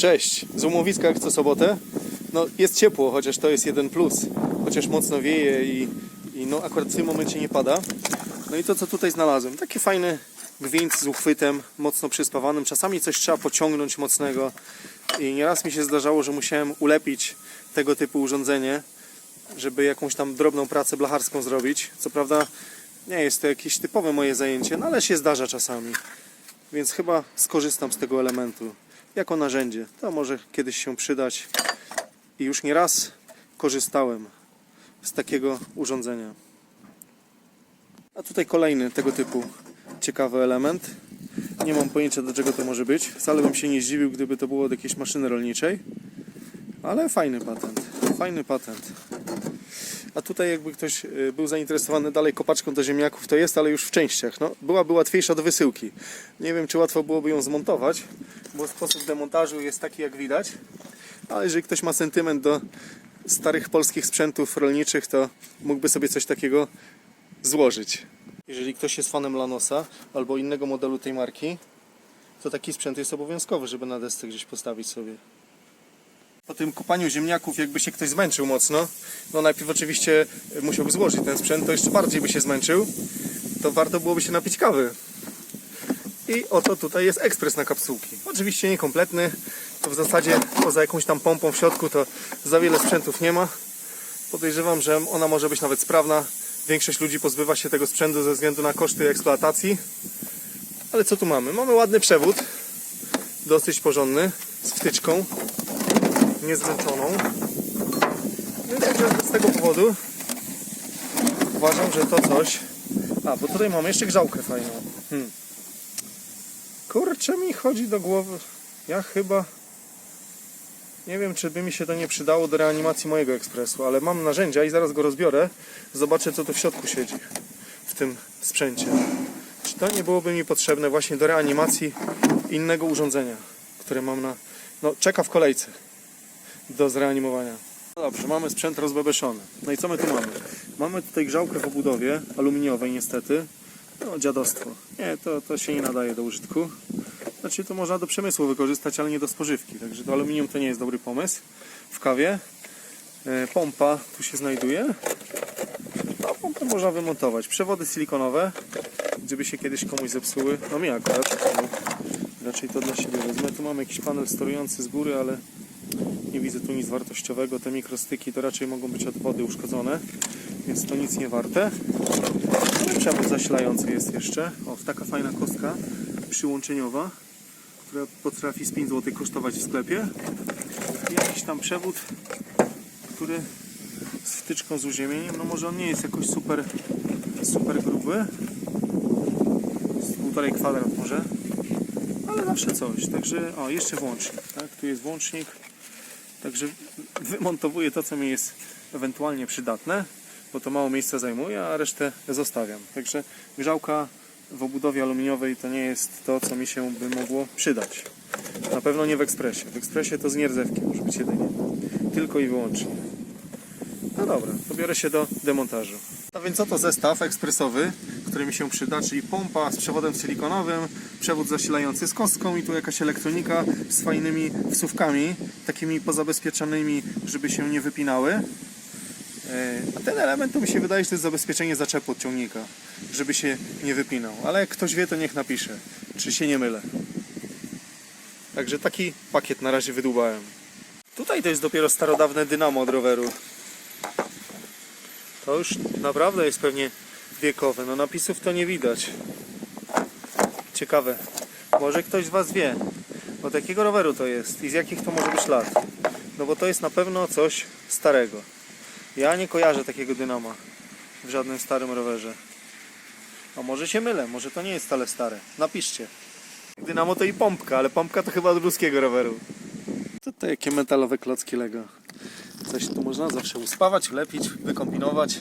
Cześć, z umowiska jak co sobotę. No jest ciepło, chociaż to jest jeden plus. Chociaż mocno wieje i, i no akurat w tym momencie nie pada. No i to co tutaj znalazłem, taki fajny gwint z uchwytem, mocno przyspawanym. Czasami coś trzeba pociągnąć mocnego. I nieraz mi się zdarzało, że musiałem ulepić tego typu urządzenie, żeby jakąś tam drobną pracę blacharską zrobić. Co prawda nie jest to jakieś typowe moje zajęcie, no ale się zdarza czasami. Więc chyba skorzystam z tego elementu jako narzędzie. To może kiedyś się przydać. I już nie raz korzystałem z takiego urządzenia. A tutaj kolejny tego typu ciekawy element. Nie mam pojęcia do czego to może być. Wcale bym się nie zdziwił, gdyby to było od jakiejś maszyny rolniczej. Ale fajny patent. Fajny patent. A tutaj jakby ktoś y, był zainteresowany dalej kopaczką do ziemniaków, to jest, ale już w częściach. No, byłaby łatwiejsza do wysyłki. Nie wiem, czy łatwo byłoby ją zmontować, bo sposób demontażu jest taki, jak widać. Ale jeżeli ktoś ma sentyment do starych polskich sprzętów rolniczych, to mógłby sobie coś takiego złożyć. Jeżeli ktoś jest fanem Lanosa albo innego modelu tej marki, to taki sprzęt jest obowiązkowy, żeby na desce gdzieś postawić sobie. Po tym kopaniu ziemniaków, jakby się ktoś zmęczył mocno, no najpierw oczywiście musiałby złożyć ten sprzęt, to jeszcze bardziej by się zmęczył, to warto byłoby się napić kawy. I oto tutaj jest ekspres na kapsułki. Oczywiście niekompletny, to w zasadzie poza jakąś tam pompą w środku to za wiele sprzętów nie ma. Podejrzewam, że ona może być nawet sprawna. Większość ludzi pozbywa się tego sprzętu ze względu na koszty eksploatacji. Ale co tu mamy? Mamy ładny przewód, dosyć porządny, z wtyczką niezmęczoną. Więc także z tego powodu uważam, że to coś. A, bo tutaj mamy jeszcze grzałkę fajną. Hmm. Kurczę mi chodzi do głowy. Ja chyba. Nie wiem, czy by mi się to nie przydało do reanimacji mojego ekspresu, ale mam narzędzia i zaraz go rozbiorę. Zobaczę, co tu w środku siedzi w tym sprzęcie. Czy to nie byłoby mi potrzebne właśnie do reanimacji innego urządzenia, które mam na. No, czeka w kolejce do zreanimowania. No dobrze, mamy sprzęt rozbebeszony. No i co my tu mamy? Mamy tutaj grzałkę w obudowie, aluminiowej niestety. No dziadostwo. Nie, to, to się nie nadaje do użytku. Znaczy to można do przemysłu wykorzystać, ale nie do spożywki. Także to aluminium to nie jest dobry pomysł w kawie. E, Pompa tu się znajduje. No, pompę można wymontować. Przewody silikonowe, gdyby się kiedyś komuś zepsuły. No mi akurat. No, raczej to dla siebie wezmę. Tu mamy jakiś panel storujący z góry, ale nie widzę tu nic wartościowego. Te mikrostyki to raczej mogą być od wody uszkodzone, więc to nic nie warte. Przewód zasilający jest jeszcze. O, taka fajna kostka przyłączeniowa, która potrafi z 5 zł kosztować w sklepie. I jakiś tam przewód, który z wtyczką z uziemieniem. No może on nie jest jakoś super, super gruby. Z półtorej kwadrat może. Ale zawsze coś. Także, o, jeszcze włącznik. Tak? Tu jest włącznik. Także wymontowuję to, co mi jest ewentualnie przydatne, bo to mało miejsca zajmuje, a resztę zostawiam. Także grzałka w obudowie aluminiowej to nie jest to, co mi się by mogło przydać. Na pewno nie w ekspresie. W ekspresie to z nierdzewki może być jedynie. Tylko i wyłącznie. No dobra, to biorę się do demontażu. A więc oto zestaw ekspresowy, który mi się przyda, czyli pompa z przewodem silikonowym, przewód zasilający z kostką i tu jakaś elektronika z fajnymi wsówkami, takimi pozabezpieczonymi, żeby się nie wypinały. E, A ten element to mi się wydaje, że to jest zabezpieczenie zaczepu od ciągnika, żeby się nie wypinał. Ale jak ktoś wie, to niech napisze, czy się nie mylę. Także taki pakiet na razie wydłubałem. Tutaj to jest dopiero starodawne dynamo od roweru. To już naprawdę jest pewnie wiekowe. No napisów to nie widać. Ciekawe. Może ktoś z Was wie, od jakiego roweru to jest i z jakich to może być lat. No bo to jest na pewno coś starego. Ja nie kojarzę takiego dynama w żadnym starym rowerze. A może się mylę, może to nie jest wcale stare. Napiszcie. Dynamo to i pompka, ale pompka to chyba od ruskiego roweru. To te jakie metalowe klocki Lego. Coś tu można zawsze uspawać, ulepić, wykombinować.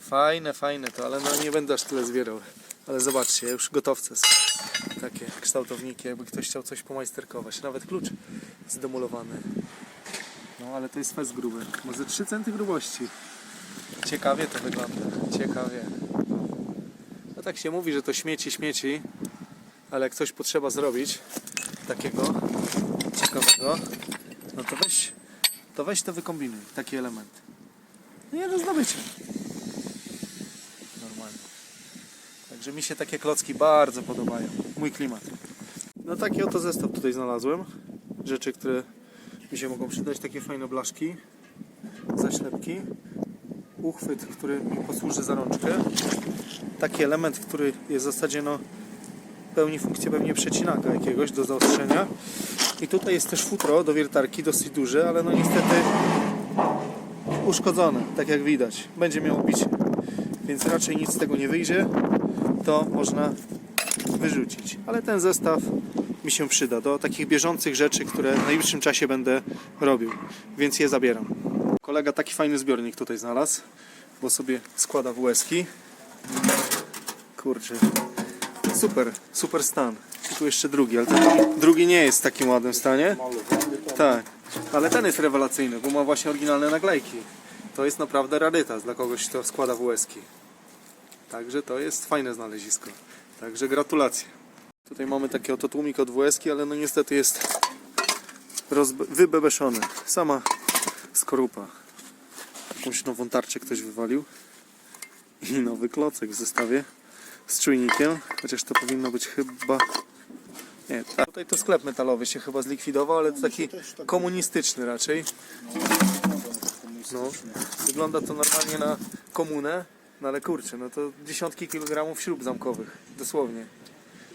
Fajne, fajne to, ale no nie będę aż tyle zbierał. Ale zobaczcie, już gotowce są. Takie kształtowniki, jakby ktoś chciał coś pomajsterkować. Nawet klucz zdemolowany. No ale to jest fest gruby. Może 3 cm grubości. Ciekawie to wygląda. Ciekawie. No tak się mówi, że to śmieci, śmieci. Ale jak coś potrzeba zrobić takiego ciekawego. no to weź, to weź to wykombinuj, taki element. Nie do zdobycia. Normalnie. Także mi się takie klocki bardzo podobają. Mój klimat. No taki oto zestaw tutaj znalazłem. Rzeczy, które mi się mogą przydać. Takie fajne blaszki, zaślepki, uchwyt, który mi posłuży za rączkę. Taki element, który jest w zasadzie no, pełni funkcję pewnie przecinaka jakiegoś do zaostrzenia. I tutaj jest też futro do wiertarki, dosyć duże, ale no niestety uszkodzone, tak jak widać. Będzie miało bicie. Więc raczej nic z tego nie wyjdzie. To można wyrzucić. Ale ten zestaw mi się przyda do takich bieżących rzeczy, które w najbliższym czasie będę robił. Więc je zabieram. Kolega taki fajny zbiornik tutaj znalazł, bo sobie składa WS-ki. Kurczę. Super, super stan. I tu jeszcze drugi, ale ten drugi- nie jest w takim ładnym stanie. Tak, ale ten jest rewelacyjny, bo ma właśnie oryginalne naklejki. To jest naprawdę rarytas dla kogoś, kto składa WS-ki. Także to jest fajne znalezisko. Także gratulacje. Tutaj mamy taki oto tłumik od WS-ki, ale no niestety jest wybebeszony. Sama skorupa. Jakąś nową tarczę ktoś wywalił. I nowy klocek w zestawie z czujnikiem. Chociaż to powinno być chyba... Nie, tak. Tutaj to sklep metalowy się chyba zlikwidował, ale to taki komunistyczny raczej. No, wygląda to normalnie na komunę, no ale kurczę, no to dziesiątki kilogramów śrub zamkowych, dosłownie,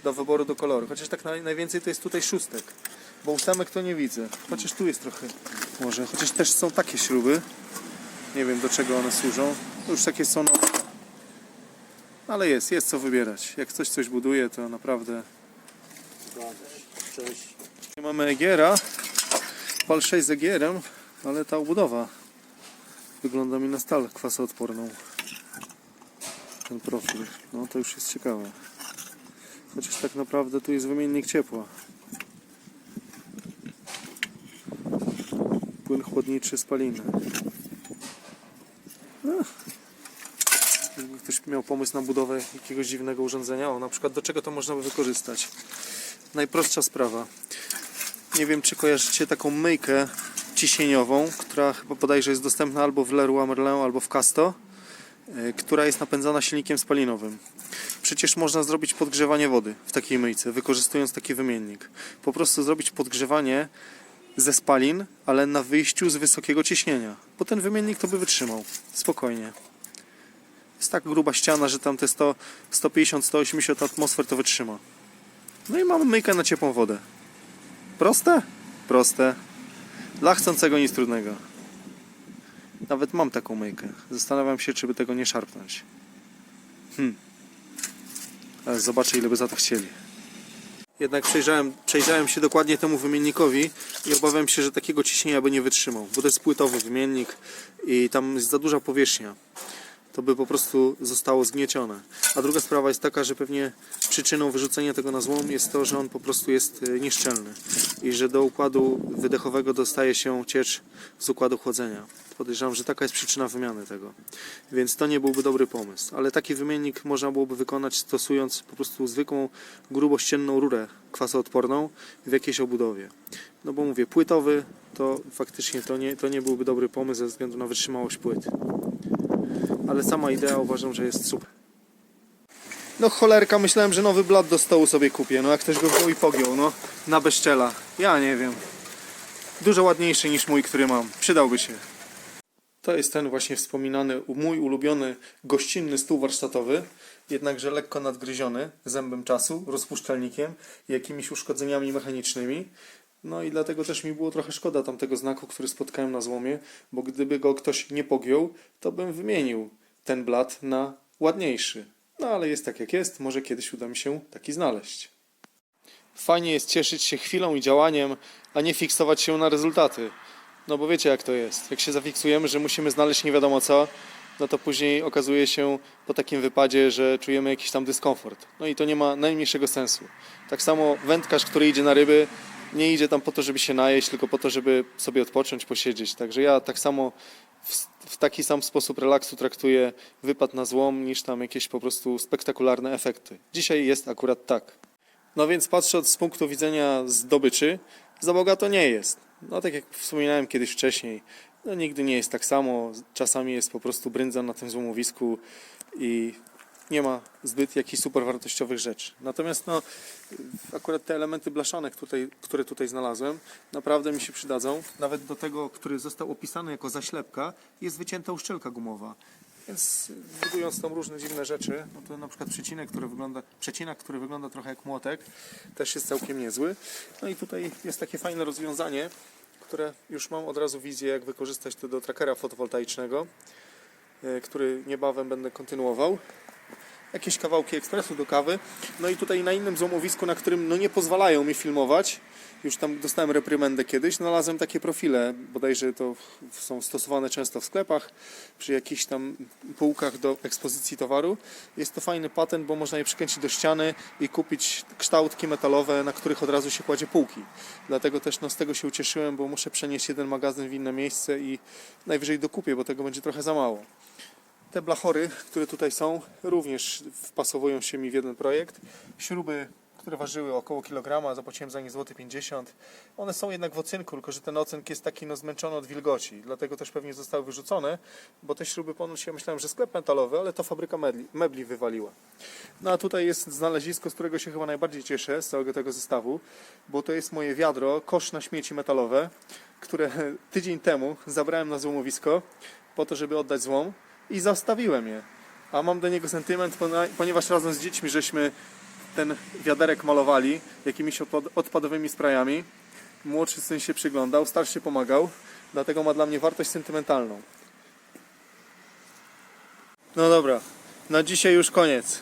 do wyboru do koloru. Chociaż tak naj, najwięcej to jest tutaj szóstek, bo ósemek to nie widzę. Chociaż tu jest trochę, może, chociaż też są takie śruby. Nie wiem do czego one służą. Już takie są, no, ale jest, jest co wybierać. Jak ktoś coś buduje, to naprawdę. Mamy Egiera, PAL 6 z Egierem, ale ta obudowa wygląda mi na stal kwasoodporną. Ten profil, no to już jest ciekawe. Chociaż tak naprawdę tu jest wymiennik ciepła. Płyn chłodniczy spaliny. Ech. Jakby ktoś miał pomysł na budowę jakiegoś dziwnego urządzenia, o na przykład do czego to można by wykorzystać. Najprostsza sprawa. Nie wiem, czy kojarzycie taką myjkę ciśnieniową, która chyba bodajże jest dostępna albo w Leroy Merlin, albo w Casto, y, która jest napędzana silnikiem spalinowym. Przecież można zrobić podgrzewanie wody w takiej myjce, wykorzystując taki wymiennik. Po prostu zrobić podgrzewanie ze spalin, ale na wyjściu z wysokiego ciśnienia, bo ten wymiennik to by wytrzymał spokojnie. Jest tak gruba ściana, że tam te 100, 150-180 atmosfer to wytrzyma. No i mamy myjkę na ciepłą wodę. Proste? Proste. Dla chcącego nic trudnego. Nawet mam taką myjkę. Zastanawiam się, czy by tego nie szarpnąć. Hmm. Ale zobaczę, ile by za to chcieli. Jednak przejrzałem, przejrzałem się dokładnie temu wymiennikowi i obawiam się, że takiego ciśnienia by nie wytrzymał, bo to jest płytowy wymiennik i tam jest za duża powierzchnia to by po prostu zostało zgniecione. A druga sprawa jest taka, że pewnie przyczyną wyrzucenia tego na złom jest to, że on po prostu jest e, nieszczelny i że do układu wydechowego dostaje się ciecz z układu chłodzenia. Podejrzewam, że taka jest przyczyna wymiany tego. Więc to nie byłby dobry pomysł. Ale taki wymiennik można byłoby wykonać stosując po prostu zwykłą grubościenną rurę kwasoodporną w jakiejś obudowie. No bo mówię, płytowy to faktycznie to nie, to nie byłby dobry pomysł ze względu na wytrzymałość płyt ale sama idea uważam, że jest super. No cholerka, myślałem, że nowy blat do stołu sobie kupię. No jak ktoś go wziął i pogiął, no na bezczela. Ja nie wiem. Dużo ładniejszy niż mój, który mam. Przydałby się. To jest ten właśnie wspominany, mój ulubiony gościnny stół warsztatowy, jednakże lekko nadgryziony zębem czasu, rozpuszczalnikiem i jakimiś uszkodzeniami mechanicznymi. No i dlatego też mi było trochę szkoda tamtego znaku, który spotkałem na złomie, bo gdyby go ktoś nie pogiął, to bym wymienił ten blat na ładniejszy. No ale jest tak jak jest, może kiedyś uda mi się taki znaleźć. Fajnie jest cieszyć się chwilą i działaniem, a nie fiksować się na rezultaty. No bo wiecie jak to jest. Jak się zafiksujemy, że musimy znaleźć nie wiadomo co, no to później okazuje się po takim wypadzie, że czujemy jakiś tam dyskomfort. No i to nie ma najmniejszego sensu. Tak samo wędkarz, który idzie na ryby, nie idzie tam po to, żeby się najeść, tylko po to, żeby sobie odpocząć, posiedzieć. Także ja tak samo w, w taki sam sposób relaksu traktuję wypad na złom, niż tam jakieś po prostu spektakularne efekty. Dzisiaj jest akurat tak. No więc patrząc z punktu widzenia zdobyczy za bogato nie jest. No tak jak wspominałem kiedyś wcześniej, no nigdy nie jest tak samo. Czasami jest po prostu brędza na tym złomowisku i nie ma zbyt jakichś super wartościowych rzeczy. Natomiast no, akurat te elementy blaszane, tutaj, które tutaj znalazłem, naprawdę mi się przydadzą. Nawet do tego, który został opisany jako zaślepka, jest wycięta uszczelka gumowa. Więc budując tam różne dziwne rzeczy, no to na przykład przecinek, który wygląda, przecinak, który wygląda trochę jak młotek, też jest całkiem niezły. No i tutaj jest takie fajne rozwiązanie, które już mam od razu wizję, jak wykorzystać to do trackera fotowoltaicznego, e, który niebawem będę kontynuował jakieś kawałki ekspresu do kawy. No i tutaj na innym złomowisku, na którym no nie pozwalają mi filmować, już tam dostałem reprymendę kiedyś, znalazłem takie profile, bodajże to są stosowane często w sklepach, przy jakichś tam półkach do ekspozycji towaru. Jest to fajny patent, bo można je przykręcić do ściany i kupić kształtki metalowe, na których od razu się kładzie półki. Dlatego też no, z tego się ucieszyłem, bo muszę przenieść jeden magazyn w inne miejsce i najwyżej dokupię, bo tego będzie trochę za mało. Te blachory, które tutaj są, również wpasowują się mi w jeden projekt. Śruby, które ważyły około kilograma, zapłaciłem za nie złoty 50. One są jednak w ocynku, tylko że ten ocynk jest taki no, zmęczony od wilgoci, dlatego też pewnie zostały wyrzucone, bo te śruby ponoć, ja myślałem, że sklep metalowy, ale to fabryka mebli, mebli wywaliła. No a tutaj jest znalezisko, z którego się chyba najbardziej cieszę z całego tego zestawu, bo to jest moje wiadro, kosz na śmieci metalowe, które tydzień temu zabrałem na złomowisko po to, żeby oddać złom i zostawiłem je. A mam do niego sentyment, ponieważ razem z dziećmi żeśmy ten wiaderek malowali jakimiś odpad- odpadowymi sprayami. Młodszy syn się przyglądał, starszy pomagał, dlatego ma dla mnie wartość sentymentalną. No dobra, na dzisiaj już koniec.